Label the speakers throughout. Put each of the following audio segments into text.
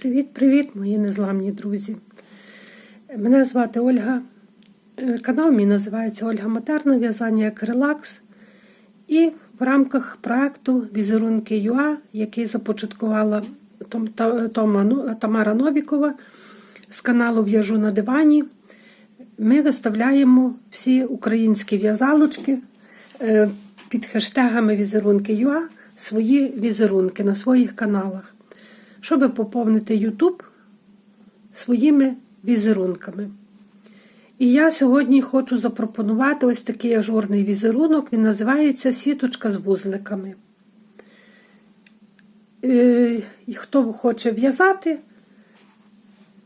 Speaker 1: Привіт-привіт, мої незламні друзі. Мене звати Ольга. Е, Канал мій називається Ольга Матерна, в'язання як релакс. І в рамках проекту Візерунки ЮА, який започаткувала Ну- Тамара Новікова з каналу В'яжу на дивані, ми виставляємо всі українські в'язалочки е, під хештегами Візерунки ЮА свої візерунки на своїх каналах щоб поповнити YouTube своїми візерунками. І я сьогодні хочу запропонувати ось такий ажурний візерунок. Він називається Сіточка з вузликами. Е, і Хто хоче в'язати,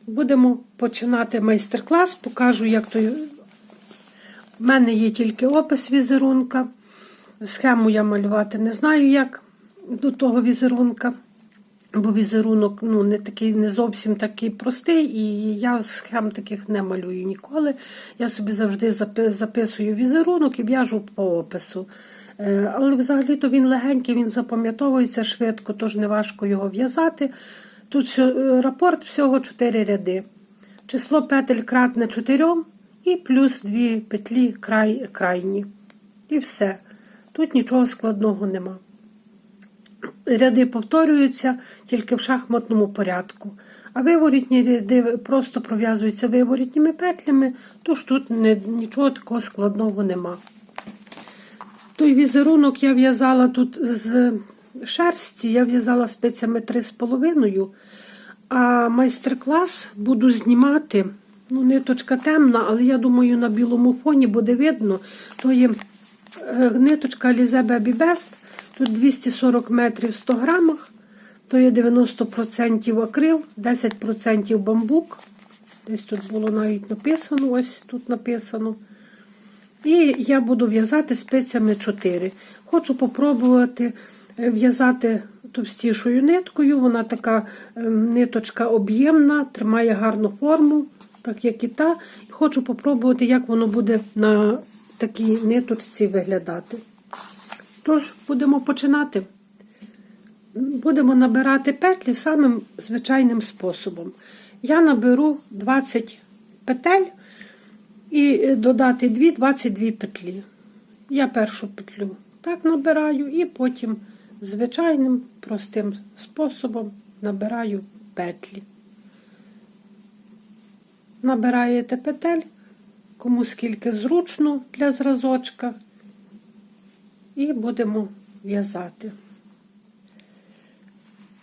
Speaker 1: будемо починати майстер-клас. Покажу, як то. У мене є тільки опис візерунка. Схему я малювати не знаю, як до того візерунка. Бо візерунок ну, не такий, не зовсім такий простий, і я схем таких не малюю ніколи. Я собі завжди записую візерунок і в'яжу по опису. Е, Але взагалі-то він легенький, він запам'ятовується швидко, тож не важко його в'язати. Тут е, рапорт всього 4 ряди. Число петель кратне 4 і плюс 2 петлі край, крайні. І все. Тут нічого складного нема. Ряди повторюються тільки в шахматному порядку. А виворітні ряди просто пров'язуються виворітніми петлями, тож тут не, нічого такого складного нема. Той візерунок я в'язала тут з шерсті, я в'язала спицями 3,5, а майстер-клас буду знімати. Ну, ниточка темна, але я думаю, на білому фоні буде видно. То є е, ниточка Baby Best. Тут 240 метрів в 100 грамах, то є 90% акрил, 10% бамбук. Десь тут було навіть написано, ось тут написано. І я буду в'язати спицями 4. Хочу попробувати е, в'язати товстішою ниткою. Вона така е, ниточка об'ємна, тримає гарну форму, так як і та. Хочу попробувати, як воно буде на такій ниточці виглядати. Тож, будемо починати. Будемо набирати петлі самим звичайним способом. Я наберу 20 петель і додати 2 22 петлі. Я першу петлю так набираю, і потім звичайним простим способом набираю петлі. Набираєте петель, кому скільки зручно для зразочка і будемо в'язати.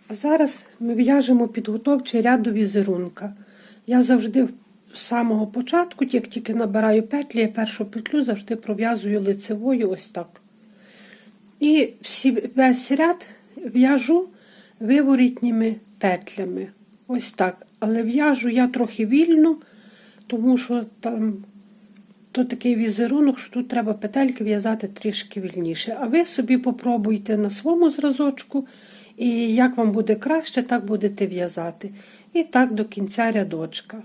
Speaker 1: А зараз ми в'яжемо підготовчий ряд до візерунка. Я завжди з самого початку, як тільки набираю петлі, я першу петлю завжди пров'язую лицевою ось так. І всі, весь ряд в'яжу виворітніми петлями. Ось так. Але в'яжу я трохи вільно, тому що там то такий візерунок, що тут треба петельки в'язати трішки вільніше. А ви собі попробуйте на своєму зразочку, і як вам буде краще, так будете в'язати. І так до кінця рядочка.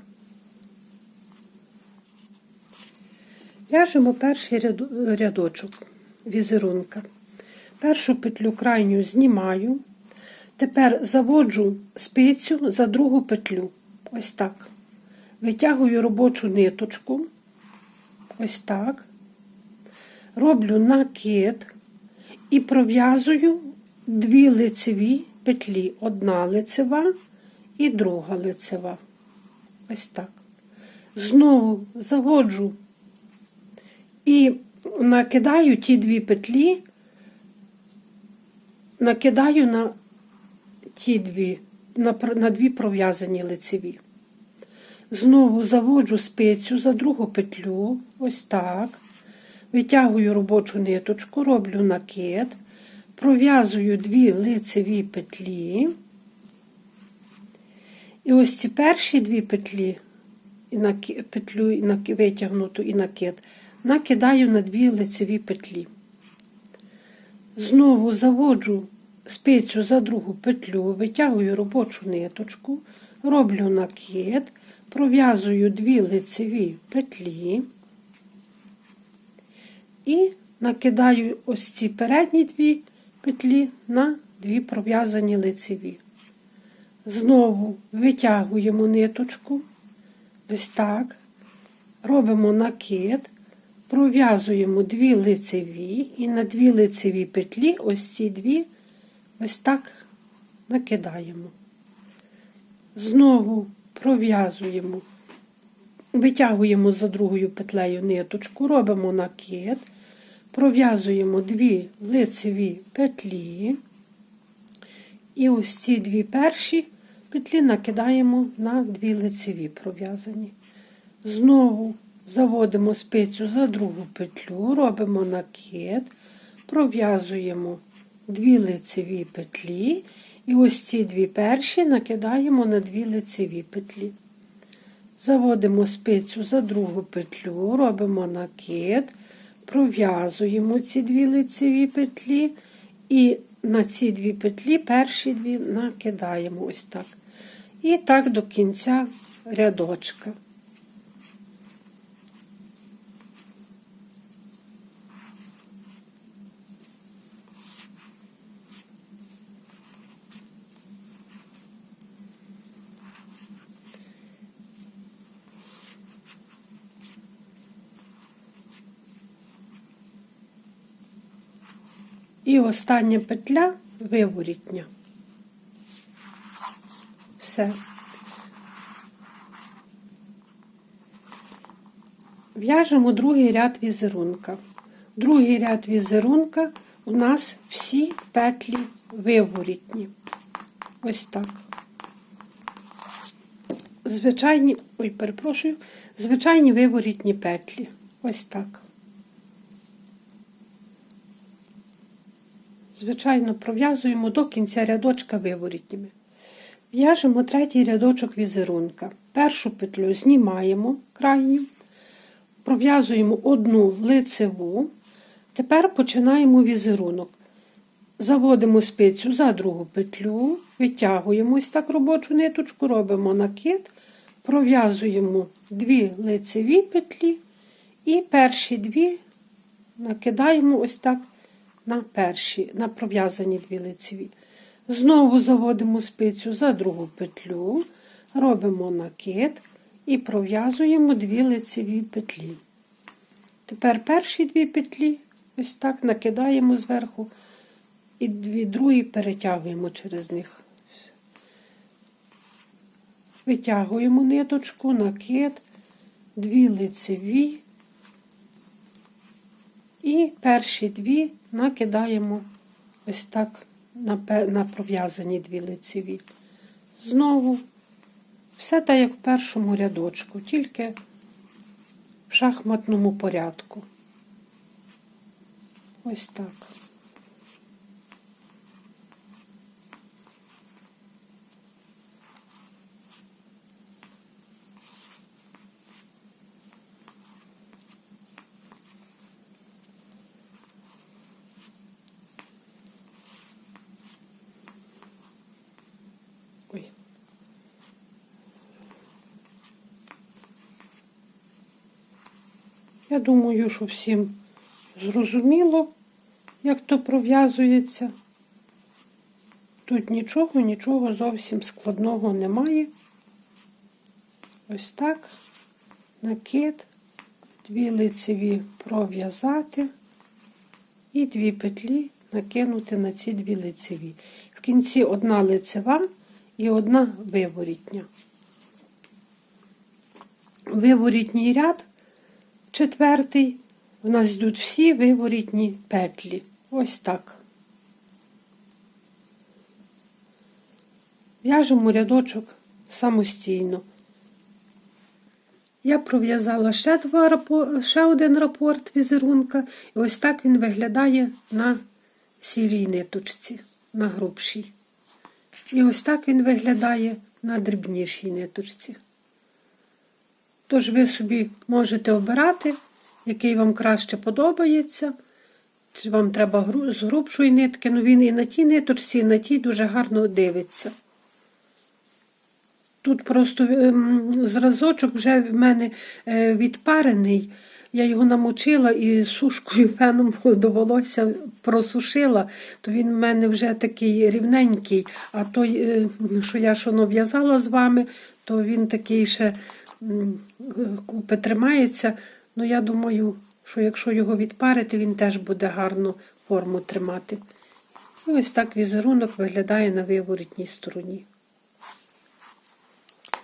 Speaker 1: В'яжемо перший рядочок візерунка. Першу петлю крайню знімаю. Тепер заводжу спицю за другу петлю. Ось так. Витягую робочу ниточку. Ось так. Роблю накид і пров'язую дві лицеві петлі. Одна лицева і друга лицева. Ось так. Знову заводжу і накидаю ті дві петлі, накидаю на ті дві, на, на дві пров'язані лицеві. Знову заводжу спицю за другу петлю, ось так. Витягую робочу ниточку, роблю накид, пров'язую дві лицеві петлі. І ось ці перші дві петлі, і наки- петлю і наки- витягнуту і накид, накидаю на дві лицеві петлі. Знову заводжу спицю за другу петлю, витягую робочу ниточку, роблю накид, пров'язую дві лицеві петлі і накидаю ось ці передні дві петлі на дві пров'язані лицеві. Знову витягуємо ниточку. Ось так. Робимо накид, пров'язуємо дві лицеві і на дві лицеві петлі, ось ці дві, ось так накидаємо. Знову пров'язуємо, витягуємо за другою петлею ниточку, робимо накид, пров'язуємо дві лицеві петлі. І ось ці дві перші петлі накидаємо на дві лицеві пров'язані. Знову заводимо спицю за другу петлю, робимо накид, пров'язуємо дві лицеві петлі, і ось ці дві перші накидаємо на дві лицеві петлі. Заводимо спицю за другу петлю, робимо накид, пров'язуємо ці дві лицеві петлі і на ці дві петлі перші дві накидаємо ось так. І так до кінця рядочка. І остання петля виворітня. Все. В'яжемо другий ряд візерунка. Другий ряд візерунка у нас всі петлі виворітні. Ось так. Звичайні, ой, перепрошую, звичайні виворітні петлі. Ось так. Звичайно, пров'язуємо до кінця рядочка виворітніми. В'яжемо третій рядочок візерунка. Першу петлю знімаємо крайню, пров'язуємо одну лицеву. Тепер починаємо візерунок. Заводимо спицю за другу петлю, витягуємо ось так робочу ниточку, робимо накид, пров'язуємо дві лицеві петлі і перші дві накидаємо ось так на перші, на пров'язані дві лицеві. Знову заводимо спицю за другу петлю, робимо накид і пров'язуємо дві лицеві петлі. Тепер перші дві петлі ось так накидаємо зверху і дві другі перетягуємо через них. Витягуємо ниточку, накид, дві лицеві і перші дві накидаємо ось так на пров'язані дві лицеві. Знову все так, як в першому рядочку, тільки в шахматному порядку. Ось так. Ой. Я думаю, що всім зрозуміло, як то пров'язується. Тут нічого, нічого зовсім складного немає. Ось так, накид, дві лицеві пров'язати і дві петлі накинути на ці дві лицеві. В кінці одна лицева і одна виворітня. Виворітній ряд четвертий, у нас йдуть всі виворітні петлі. Ось так. В'яжемо рядочок самостійно. Я пров'язала ще, ще один рапорт візерунка, і ось так він виглядає на сірій ниточці, на грубшій. І ось так він виглядає на дрібнішій ниточці. Тож ви собі можете обирати, який вам краще подобається. Чи вам треба з грубшої нитки, ну він і на тій ниточці, і на тій дуже гарно дивиться. Тут просто ем, зразочок вже в мене е, відпарений. я його намочила і сушкою феном до волосся просушила, то він в мене вже такий рівненький. А той, е, що я що нав'язала з вами, то він такий ще купи тримається. Ну, я думаю, що якщо його відпарити, він теж буде гарну форму тримати. І ось так візерунок виглядає на виворотній стороні.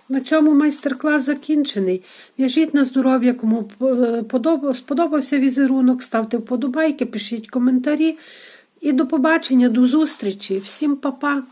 Speaker 1: На цьому майстер-клас закінчений. В'яжіть на здоров'я, кому е, сподобався візерунок, ставте вподобайки, пишіть коментарі. І до побачення, до зустрічі. Всім па-па!